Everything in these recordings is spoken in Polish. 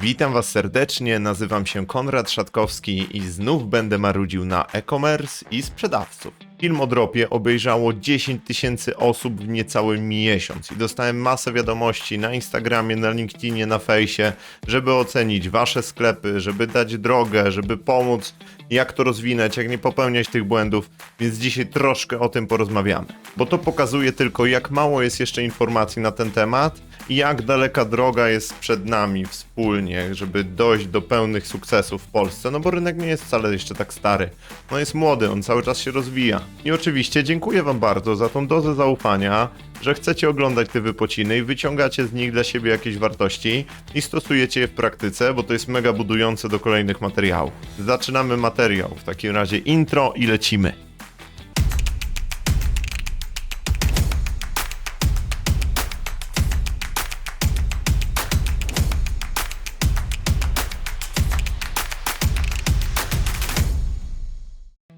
Witam Was serdecznie, nazywam się Konrad Szatkowski i znów będę marudził na e-commerce i sprzedawców. Film o dropie obejrzało 10 tysięcy osób w niecały miesiąc i dostałem masę wiadomości na Instagramie, na LinkedInie, na fejsie, żeby ocenić Wasze sklepy, żeby dać drogę, żeby pomóc, jak to rozwinąć, jak nie popełniać tych błędów, więc dzisiaj troszkę o tym porozmawiamy. Bo to pokazuje tylko, jak mało jest jeszcze informacji na ten temat i jak daleka droga jest przed nami wspólnie, żeby dojść do pełnych sukcesów w Polsce, no bo rynek nie jest wcale jeszcze tak stary. No jest młody, on cały czas się rozwija. I oczywiście dziękuję Wam bardzo za tą dozę zaufania, że chcecie oglądać te wypociny i wyciągacie z nich dla siebie jakieś wartości i stosujecie je w praktyce, bo to jest mega budujące do kolejnych materiałów. Zaczynamy materiał, w takim razie intro i lecimy.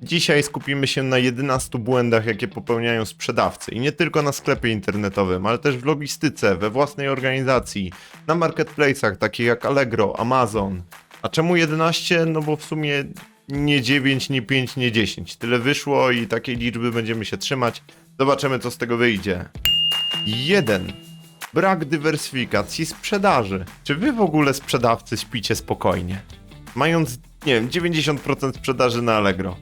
Dzisiaj skupimy się na 11 błędach, jakie popełniają sprzedawcy. I nie tylko na sklepie internetowym, ale też w logistyce, we własnej organizacji, na marketplace'ach takich jak Allegro, Amazon. A czemu 11? No bo w sumie nie 9, nie 5, nie 10. Tyle wyszło i takiej liczby będziemy się trzymać. Zobaczymy, co z tego wyjdzie. 1. Brak dywersyfikacji sprzedaży. Czy wy w ogóle sprzedawcy śpicie spokojnie? Mając, nie wiem, 90% sprzedaży na Allegro.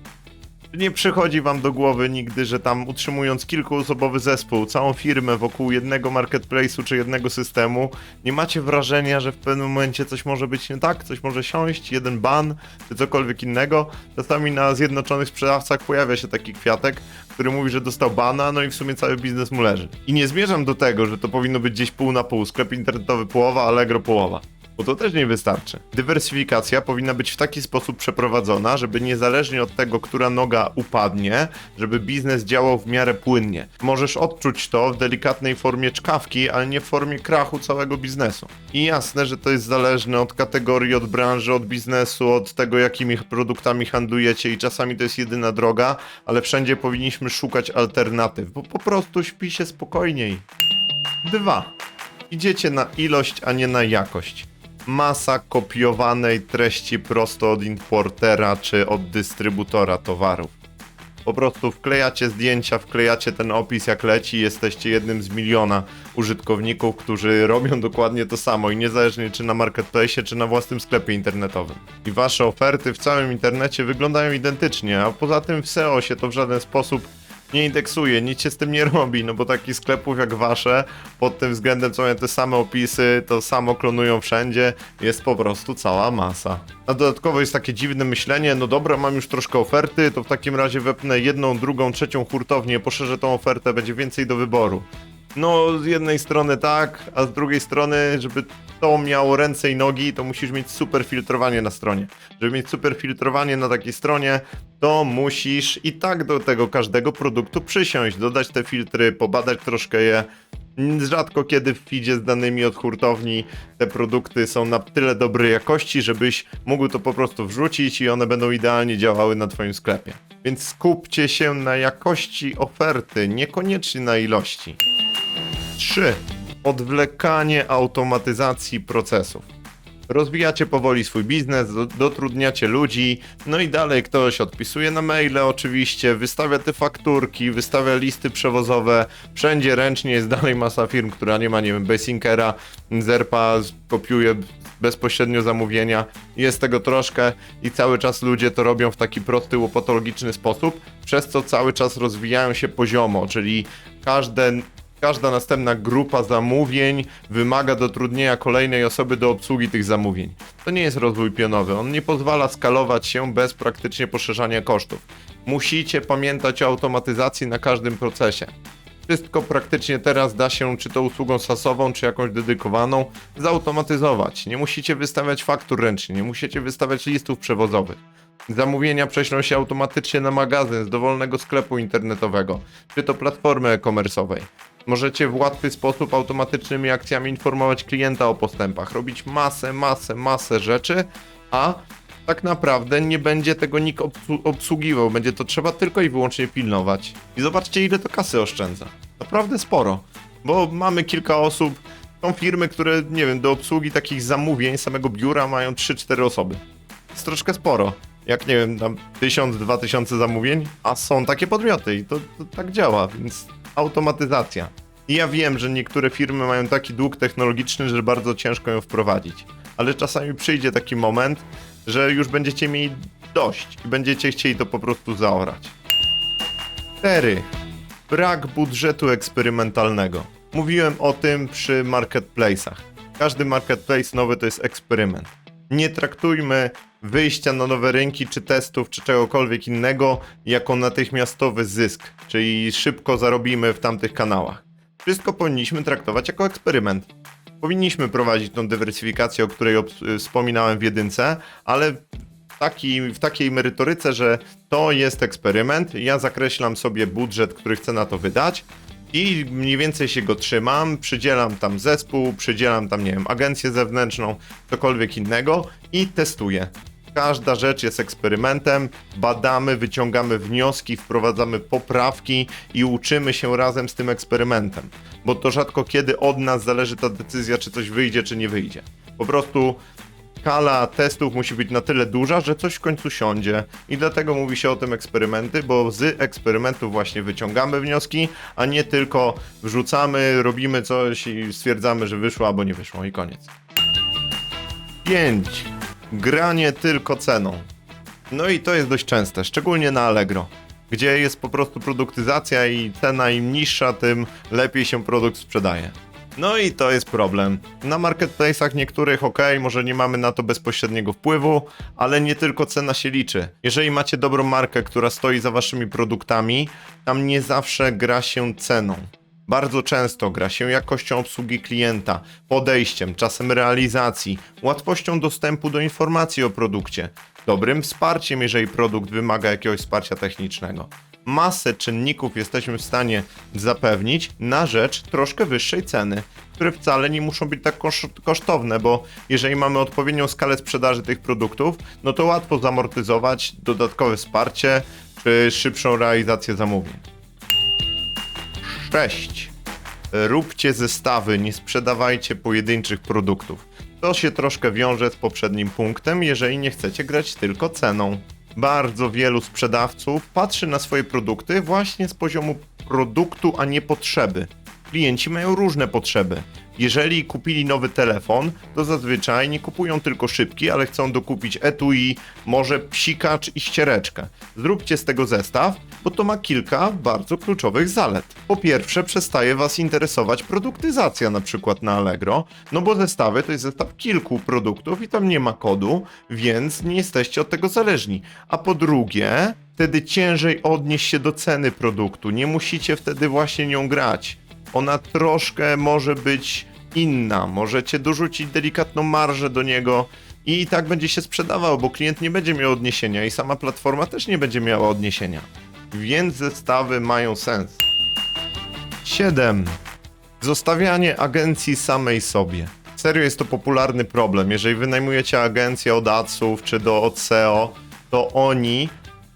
Nie przychodzi wam do głowy nigdy, że tam utrzymując kilkuosobowy zespół, całą firmę wokół jednego marketplace'u czy jednego systemu, nie macie wrażenia, że w pewnym momencie coś może być nie tak, coś może siąść, jeden ban czy cokolwiek innego? Czasami na zjednoczonych sprzedawcach pojawia się taki kwiatek, który mówi, że dostał bana, no i w sumie cały biznes mu leży. I nie zmierzam do tego, że to powinno być gdzieś pół na pół, sklep internetowy połowa, Allegro połowa. Bo to też nie wystarczy. Dywersyfikacja powinna być w taki sposób przeprowadzona, żeby niezależnie od tego, która noga upadnie, żeby biznes działał w miarę płynnie. Możesz odczuć to w delikatnej formie czkawki, ale nie w formie krachu całego biznesu. I jasne, że to jest zależne od kategorii, od branży, od biznesu, od tego, jakimi produktami handlujecie i czasami to jest jedyna droga, ale wszędzie powinniśmy szukać alternatyw, bo po prostu śpi się spokojniej. Dwa. Idziecie na ilość, a nie na jakość masa kopiowanej treści prosto od importera czy od dystrybutora towarów. Po prostu wklejacie zdjęcia, wklejacie ten opis jak leci, jesteście jednym z miliona użytkowników, którzy robią dokładnie to samo i niezależnie czy na marketplace, czy na własnym sklepie internetowym. I wasze oferty w całym internecie wyglądają identycznie, a poza tym w SEO się to w żaden sposób nie indeksuje, nic się z tym nie robi, no bo takich sklepów jak wasze pod tym względem mają te same opisy, to samo klonują wszędzie, jest po prostu cała masa. A dodatkowo jest takie dziwne myślenie, no dobra, mam już troszkę oferty, to w takim razie wepnę jedną, drugą, trzecią hurtownię, poszerzę tą ofertę, będzie więcej do wyboru. No, z jednej strony tak, a z drugiej strony, żeby to miało ręce i nogi, to musisz mieć super filtrowanie na stronie. Żeby mieć super filtrowanie na takiej stronie, to musisz i tak do tego każdego produktu przysiąść, dodać te filtry, pobadać troszkę je. Rzadko kiedy w feedzie z danymi od hurtowni te produkty są na tyle dobrej jakości, żebyś mógł to po prostu wrzucić i one będą idealnie działały na Twoim sklepie. Więc skupcie się na jakości oferty, niekoniecznie na ilości. 3. Odwlekanie automatyzacji procesów. Rozwijacie powoli swój biznes, do- dotrudniacie ludzi, no i dalej ktoś odpisuje na maile oczywiście, wystawia te fakturki, wystawia listy przewozowe, wszędzie ręcznie jest dalej masa firm, która nie ma, nie wiem, Basinkera, Zerpa, kopiuje bezpośrednio zamówienia, jest tego troszkę i cały czas ludzie to robią w taki prosty, łopatologiczny sposób, przez co cały czas rozwijają się poziomo, czyli każde Każda następna grupa zamówień wymaga dotrudnienia kolejnej osoby do obsługi tych zamówień. To nie jest rozwój pionowy, on nie pozwala skalować się bez praktycznie poszerzania kosztów. Musicie pamiętać o automatyzacji na każdym procesie. Wszystko praktycznie teraz da się, czy to usługą sasową, czy jakąś dedykowaną, zautomatyzować. Nie musicie wystawiać faktur ręcznie, nie musicie wystawiać listów przewozowych. Zamówienia prześlą się automatycznie na magazyn z dowolnego sklepu internetowego, czy to platformy e-commerce'owej. Możecie w łatwy sposób automatycznymi akcjami informować klienta o postępach, robić masę, masę, masę rzeczy, a tak naprawdę nie będzie tego nikt obsłu- obsługiwał, będzie to trzeba tylko i wyłącznie pilnować. I zobaczcie ile to kasy oszczędza. Naprawdę sporo, bo mamy kilka osób, Są firmy, które, nie wiem, do obsługi takich zamówień samego biura mają 3-4 osoby. Jest troszkę sporo. Jak nie wiem, tam 1000-2000 zamówień, a są takie podmioty i to, to tak działa, więc automatyzacja. I ja wiem, że niektóre firmy mają taki dług technologiczny, że bardzo ciężko ją wprowadzić. Ale czasami przyjdzie taki moment, że już będziecie mieli dość i będziecie chcieli to po prostu zaorać. 4. Brak budżetu eksperymentalnego. Mówiłem o tym przy marketplace'ach. Każdy marketplace nowy to jest eksperyment. Nie traktujmy wyjścia na nowe rynki, czy testów, czy czegokolwiek innego jako natychmiastowy zysk, czyli szybko zarobimy w tamtych kanałach. Wszystko powinniśmy traktować jako eksperyment. Powinniśmy prowadzić tą dywersyfikację, o której obs- wspominałem w jedynce, ale taki, w takiej merytoryce, że to jest eksperyment, ja zakreślam sobie budżet, który chcę na to wydać i mniej więcej się go trzymam, przydzielam tam zespół, przydzielam tam, nie wiem, agencję zewnętrzną, cokolwiek innego i testuję. Każda rzecz jest eksperymentem, badamy, wyciągamy wnioski, wprowadzamy poprawki i uczymy się razem z tym eksperymentem. Bo to rzadko kiedy od nas zależy ta decyzja, czy coś wyjdzie, czy nie wyjdzie. Po prostu skala testów musi być na tyle duża, że coś w końcu siądzie. I dlatego mówi się o tym eksperymenty, bo z eksperymentów właśnie wyciągamy wnioski, a nie tylko wrzucamy, robimy coś i stwierdzamy, że wyszło albo nie wyszło i koniec. 5. Granie tylko ceną. No i to jest dość częste, szczególnie na Allegro, gdzie jest po prostu produktyzacja i cena im niższa, tym lepiej się produkt sprzedaje. No i to jest problem. Na marketplace'ach niektórych ok, może nie mamy na to bezpośredniego wpływu, ale nie tylko cena się liczy. Jeżeli macie dobrą markę, która stoi za waszymi produktami, tam nie zawsze gra się ceną. Bardzo często gra się jakością obsługi klienta, podejściem, czasem realizacji, łatwością dostępu do informacji o produkcie, dobrym wsparciem, jeżeli produkt wymaga jakiegoś wsparcia technicznego. Masę czynników jesteśmy w stanie zapewnić na rzecz troszkę wyższej ceny, które wcale nie muszą być tak kosz- kosztowne, bo jeżeli mamy odpowiednią skalę sprzedaży tych produktów, no to łatwo zamortyzować dodatkowe wsparcie czy szybszą realizację zamówień. 6. Róbcie zestawy, nie sprzedawajcie pojedynczych produktów. To się troszkę wiąże z poprzednim punktem, jeżeli nie chcecie grać tylko ceną. Bardzo wielu sprzedawców patrzy na swoje produkty właśnie z poziomu produktu, a nie potrzeby. Klienci mają różne potrzeby. Jeżeli kupili nowy telefon, to zazwyczaj nie kupują tylko szybki, ale chcą dokupić etui, może psikacz i ściereczkę. Zróbcie z tego zestaw, bo to ma kilka bardzo kluczowych zalet. Po pierwsze, przestaje Was interesować produktyzacja na przykład na Allegro, no bo zestawy to jest zestaw kilku produktów i tam nie ma kodu, więc nie jesteście od tego zależni. A po drugie, wtedy ciężej odnieść się do ceny produktu, nie musicie wtedy właśnie nią grać ona troszkę może być inna. Możecie dorzucić delikatną marżę do niego i tak będzie się sprzedawał, bo klient nie będzie miał odniesienia i sama platforma też nie będzie miała odniesienia. Więc zestawy mają sens. 7. Zostawianie agencji samej sobie. Serio jest to popularny problem. Jeżeli wynajmujecie agencję od adsów czy do od SEO, to oni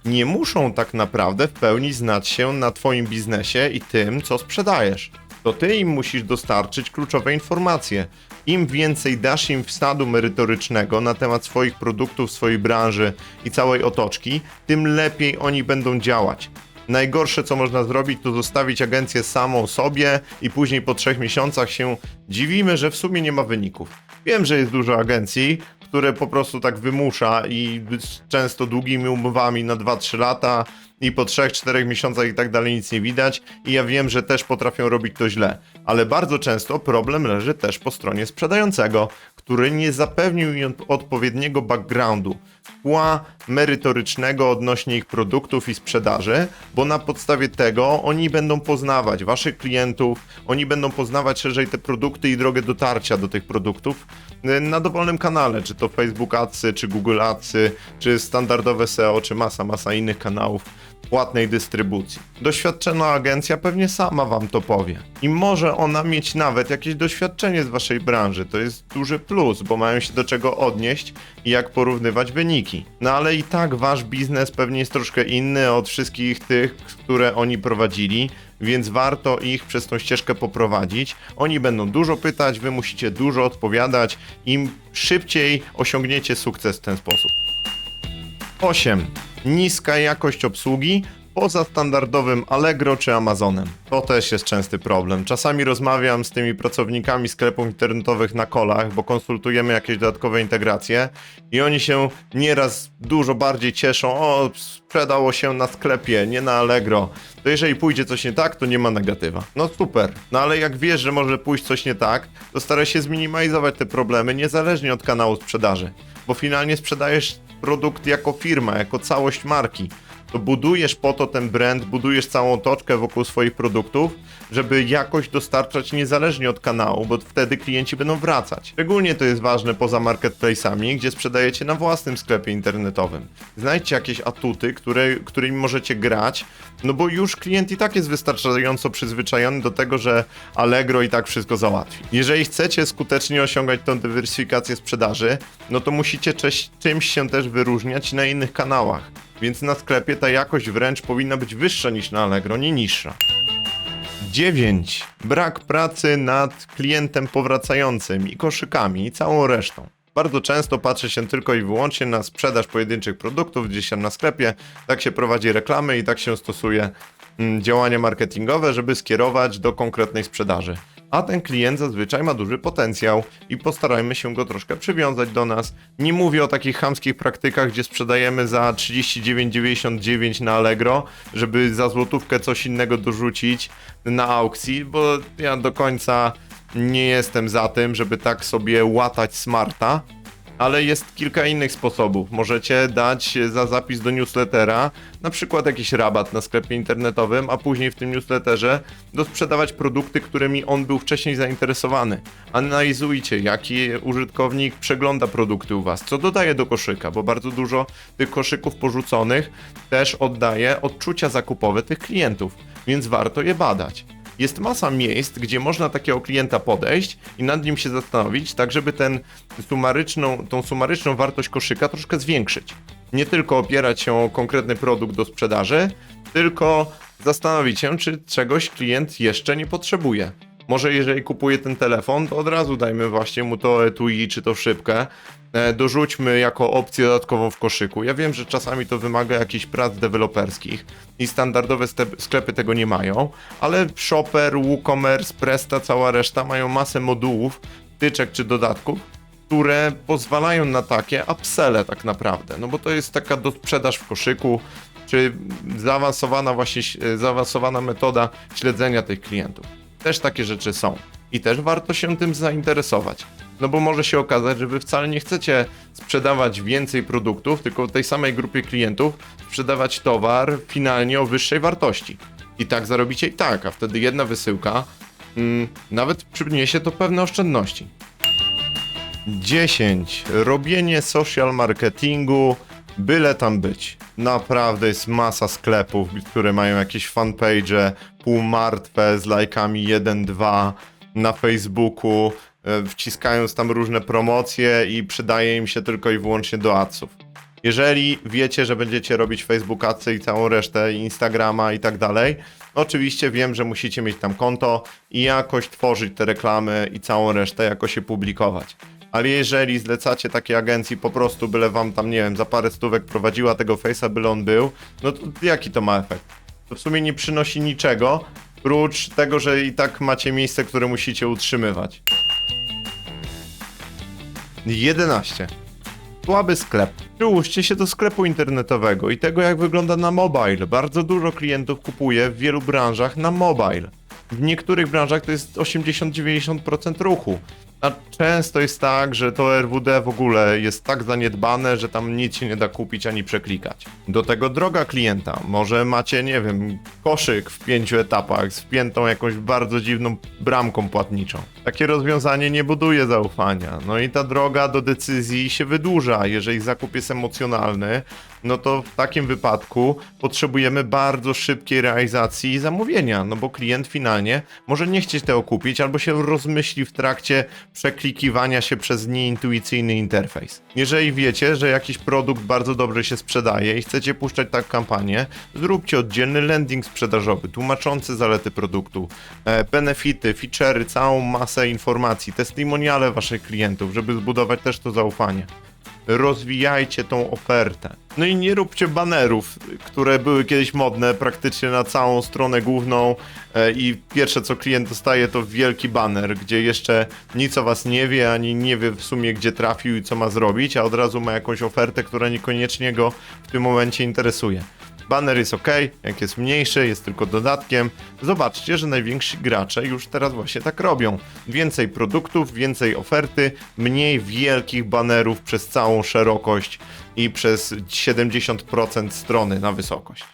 nie muszą tak naprawdę w pełni znać się na Twoim biznesie i tym, co sprzedajesz. To Ty im musisz dostarczyć kluczowe informacje. Im więcej dasz im wsadu merytorycznego na temat swoich produktów, swojej branży i całej otoczki, tym lepiej oni będą działać. Najgorsze, co można zrobić, to zostawić agencję samą sobie i później po trzech miesiącach się dziwimy, że w sumie nie ma wyników. Wiem, że jest dużo agencji, które po prostu tak wymusza i często długimi umowami na 2-3 lata i po 3-4 miesiącach i tak dalej nic nie widać. I ja wiem, że też potrafią robić to źle, ale bardzo często problem leży też po stronie sprzedającego, który nie zapewnił im odpowiedniego backgroundu, tła merytorycznego odnośnie ich produktów i sprzedaży, bo na podstawie tego oni będą poznawać waszych klientów, oni będą poznawać szerzej te produkty i drogę dotarcia do tych produktów y, na dowolnym kanale, czy to Facebook Adsy, czy Google Adsy, czy standardowe SEO, czy masa, masa innych kanałów płatnej dystrybucji. Doświadczona agencja pewnie sama wam to powie. I może ona mieć nawet jakieś doświadczenie z waszej branży. To jest duży plus, bo mają się do czego odnieść i jak porównywać wyniki. No ale i tak wasz biznes pewnie jest troszkę inny od wszystkich tych, które oni prowadzili, więc warto ich przez tą ścieżkę poprowadzić. Oni będą dużo pytać, wy musicie dużo odpowiadać, im szybciej osiągniecie sukces w ten sposób. 8. Niska jakość obsługi poza standardowym Allegro czy Amazonem. To też jest częsty problem. Czasami rozmawiam z tymi pracownikami sklepów internetowych na kolach, bo konsultujemy jakieś dodatkowe integracje i oni się nieraz dużo bardziej cieszą, o sprzedało się na sklepie, nie na Allegro. To jeżeli pójdzie coś nie tak, to nie ma negatywa. No super. No ale jak wiesz, że może pójść coś nie tak, to staraj się zminimalizować te problemy niezależnie od kanału sprzedaży, bo finalnie sprzedajesz produkt jako firma, jako całość marki. To budujesz po to ten brand, budujesz całą otoczkę wokół swoich produktów, żeby jakoś dostarczać niezależnie od kanału, bo wtedy klienci będą wracać. Szczególnie to jest ważne poza marketplace'ami, gdzie sprzedajecie na własnym sklepie internetowym. Znajdźcie jakieś atuty, które, którymi możecie grać, no bo już klient i tak jest wystarczająco przyzwyczajony do tego, że Allegro i tak wszystko załatwi. Jeżeli chcecie skutecznie osiągać tą dywersyfikację sprzedaży, no to musicie czymś się też wyróżniać na innych kanałach. Więc na sklepie ta jakość wręcz powinna być wyższa niż na Allegro, nie niższa. 9. Brak pracy nad klientem powracającym i koszykami i całą resztą. Bardzo często patrzy się tylko i wyłącznie na sprzedaż pojedynczych produktów gdzieś tam na sklepie, tak się prowadzi reklamy i tak się stosuje mm, działania marketingowe, żeby skierować do konkretnej sprzedaży. A ten klient zazwyczaj ma duży potencjał i postarajmy się go troszkę przywiązać do nas. Nie mówię o takich chamskich praktykach, gdzie sprzedajemy za 39,99 na Allegro, żeby za złotówkę coś innego dorzucić na aukcji, bo ja do końca nie jestem za tym, żeby tak sobie łatać smarta. Ale jest kilka innych sposobów. Możecie dać za zapis do newslettera na przykład jakiś rabat na sklepie internetowym, a później w tym newsletterze dosprzedawać produkty, którymi on był wcześniej zainteresowany. Analizujcie, jaki użytkownik przegląda produkty u Was, co dodaje do koszyka, bo bardzo dużo tych koszyków porzuconych też oddaje odczucia zakupowe tych klientów, więc warto je badać jest masa miejsc, gdzie można takiego klienta podejść i nad nim się zastanowić, tak żeby ten sumaryczną, tą sumaryczną wartość koszyka troszkę zwiększyć. Nie tylko opierać się o konkretny produkt do sprzedaży, tylko zastanowić się, czy czegoś klient jeszcze nie potrzebuje. Może jeżeli kupuje ten telefon, to od razu dajmy właśnie mu to etui czy to szybkę. E, dorzućmy jako opcję dodatkową w koszyku. Ja wiem, że czasami to wymaga jakichś prac deweloperskich i standardowe sklepy tego nie mają, ale Shopper, WooCommerce, Presta, cała reszta mają masę modułów, tyczek czy dodatków, które pozwalają na takie upselle tak naprawdę. No bo to jest taka dosprzedaż w koszyku, czy zaawansowana właśnie, zaawansowana metoda śledzenia tych klientów. Też takie rzeczy są. I też warto się tym zainteresować. No bo może się okazać, że wy wcale nie chcecie sprzedawać więcej produktów, tylko tej samej grupie klientów sprzedawać towar finalnie o wyższej wartości. I tak zarobicie i tak, a wtedy jedna wysyłka mm, nawet przyniesie to pewne oszczędności. 10. Robienie social marketingu, byle tam być. Naprawdę jest masa sklepów, które mają jakieś fanpage półmartwe z lajkami 1-2 na Facebooku, e, wciskając tam różne promocje i przydaje im się tylko i wyłącznie do adsów. Jeżeli wiecie, że będziecie robić Facebook adsy i całą resztę, Instagrama i tak dalej, oczywiście wiem, że musicie mieć tam konto i jakoś tworzyć te reklamy i całą resztę, jakoś je publikować. Ale jeżeli zlecacie takiej agencji po prostu byle wam tam, nie wiem, za parę stówek prowadziła tego face'a, byle on był, no to jaki to ma efekt? To w sumie nie przynosi niczego, prócz tego, że i tak macie miejsce, które musicie utrzymywać. 11. Słaby sklep. Przyłóżcie się do sklepu internetowego i tego, jak wygląda na mobile. Bardzo dużo klientów kupuje w wielu branżach na mobile. W niektórych branżach to jest 80-90% ruchu. A często jest tak, że to RWD w ogóle jest tak zaniedbane, że tam nic się nie da kupić ani przeklikać. Do tego droga klienta. Może macie, nie wiem, koszyk w pięciu etapach z wpiętą jakąś bardzo dziwną bramką płatniczą. Takie rozwiązanie nie buduje zaufania. No i ta droga do decyzji się wydłuża. Jeżeli zakup jest emocjonalny, no to w takim wypadku potrzebujemy bardzo szybkiej realizacji zamówienia, no bo klient finalnie może nie chcieć tego kupić albo się rozmyśli w trakcie przeklikiwania się przez nieintuicyjny interfejs. Jeżeli wiecie, że jakiś produkt bardzo dobrze się sprzedaje i chcecie puszczać tak kampanię, zróbcie oddzielny landing sprzedażowy tłumaczący zalety produktu, e, benefity, feature'y, całą masę informacji, testimoniale waszych klientów, żeby zbudować też to zaufanie rozwijajcie tą ofertę. No i nie róbcie banerów, które były kiedyś modne praktycznie na całą stronę główną e, i pierwsze co klient dostaje to wielki baner, gdzie jeszcze nic o was nie wie, ani nie wie w sumie gdzie trafił i co ma zrobić, a od razu ma jakąś ofertę, która niekoniecznie go w tym momencie interesuje. Banner jest ok, jak jest mniejszy, jest tylko dodatkiem. Zobaczcie, że najwięksi gracze już teraz właśnie tak robią. Więcej produktów, więcej oferty, mniej wielkich banerów przez całą szerokość i przez 70% strony na wysokość.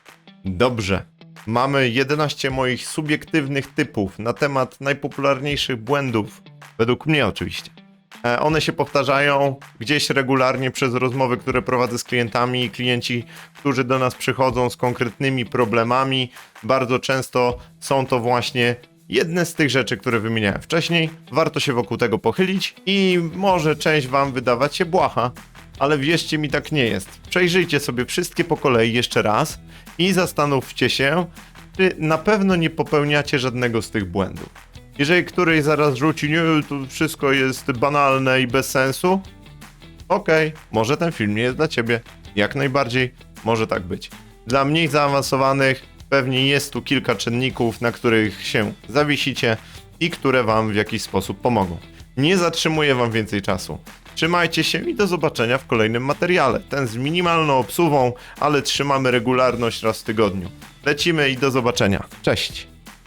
Dobrze. Mamy 11 moich subiektywnych typów na temat najpopularniejszych błędów, według mnie oczywiście. E, One się powtarzają gdzieś regularnie przez rozmowy, które prowadzę z klientami klienci, którzy do nas przychodzą z konkretnymi problemami. Bardzo często są to właśnie jedne z tych rzeczy, które wymieniałem wcześniej. Warto się wokół tego pochylić i może część Wam wydawać się błaha, ale wierzcie mi, tak nie jest. Przejrzyjcie sobie wszystkie po kolei jeszcze raz i zastanówcie się, czy na pewno nie popełniacie żadnego z tych błędów. Jeżeli któryś zaraz rzuci, nie, to wszystko jest banalne i bez sensu, okej, może ten film nie jest dla ciebie. Jak najbardziej może tak być. Dla mniej zaawansowanych pewnie jest tu kilka czynników, na których się zawiesicie i które wam w jakiś sposób pomogą. Nie zatrzymuję wam więcej czasu. Trzymajcie się i do zobaczenia w kolejnym materiale. Ten z minimalną obsuwą, ale trzymamy regularność raz w tygodniu. Lecimy i do zobaczenia. Cześć!